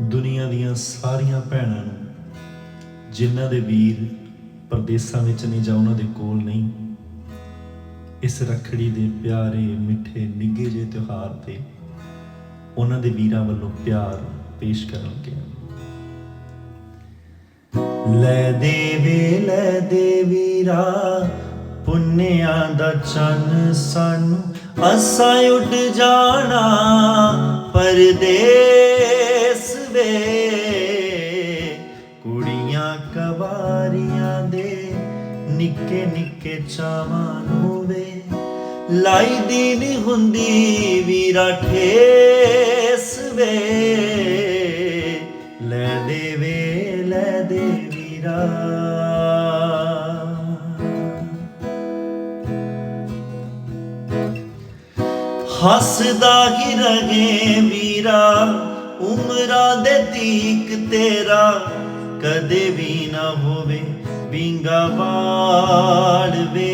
ਦੁਨੀਆ ਦੀਆਂ ਸਾਰੀਆਂ ਭੈਣਾਂ ਨੂੰ, ਜਿਨ੍ਹਾਂ ਦੇ ਵੀਰ ਪਰਦੇਸਾਂ ਵਿੱਚ ਨਹੀਂ ਜਾਂ ਉਹਨਾਂ ਦੇ ਕੋਲ ਨਹੀਂ, ਇਸ ਰੱਖੜੀ ਦੇ ਪਿਆਰੇ, ਮਿੱਠੇ, ਨਿੱਘੇ ਜਿਹੇ ਤਿਉਹਾਰ ਤੇ ਉਹਨਾਂ ਦੇ ਵੀਰਾਂ ਵੱਲੋਂ ਪਿਆਰ ਪੇਸ਼ ਕਰਨ ਲੱਗੇ ਲੈ ਦੇਵੇ, ਲੈ ਦੇ ਵੀਰਾ, ਪੁੰਨਿਆਂ ਦਾ ਚੰਨ ਸਾਨੂੰ, ਅਸਾਂ ਉੱਡ ਜਾਣਾ ਪਰਦੇਸ ਨਿੱਕੇ ਨਿੱਕੇ ਚਾਵਾਂ ਨੂੰ ਵੇ। ਲਾਈ ਦੀ ਨਹੀਂ ਹੁੰਦੀ ਵੀਰਾ ਠੇਸ ਵੇ। ਲੈ ਦੇ ਵੇ, ਲੈ ਦੇ ਵੀਰਾ। ਹੱਸਦਾ ਹੀ ਰਹੇ ਵੀਰਾ, ਉਮਰਾਂ ਦੇ ਤੀਕ ਤੇਰਾ। ਕਦੇ ਵੀ ਨਾ ਹੋਵੇ, ਵਿੰਗਾ ਵਾੜ ਵੇ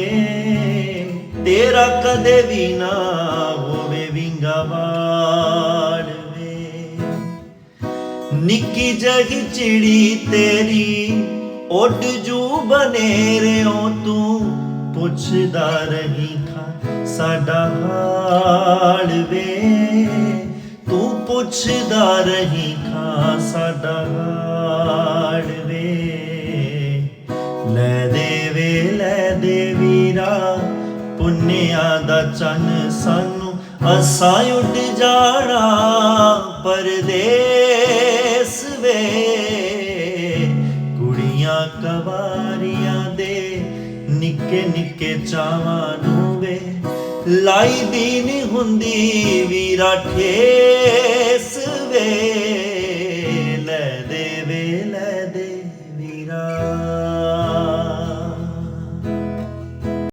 ਤੇਰਾ ਕਦੇ ਵੀ ਨਾ ਹੋਵੇ, ਵਿੰਗਾ ਵਾੜ ਵੇ ਨਿੱਕੀ ਜਹੀ ਚਿੜੀ ਤੇਰੀ ਉੱਡ ਜੂ ਬਨੇਰਿਓ, ਤੂੰ ਪੁੱਛਦਾ ਰਹੀ ਖਾ ਸਾਡਾ ਹਾਲ ਵੇ ਤੂੰ ਪੁੱਛਦਾ ਰਹੀ ਖਾ ਸਾਡਾ ਹਾਲ ਵੇ ਲੈ ਦੇ ਵੀਰਾ ਪੁੰਨਿਆਂ ਦਾ ਚੰਨ ਸਾਨੂੰ ਅਸਾਂ ਉੱਡ ਜਾਣਾ, ਪਰਦੇਸ ਵੇ। ਕੁੜੀਆਂ ਕਵਾਰੀਆਂ ਦੇ ਨਿੱਕੇ ਨਿੱਕੇ ਚਾਵਾਂ ਨੂੰ ਵੇ। ਲਾਈ ਦੀ ਨਹੀਂ ਹੁੰਦੀ ਵੀਰਾ ਠੇਸ ਵੇ।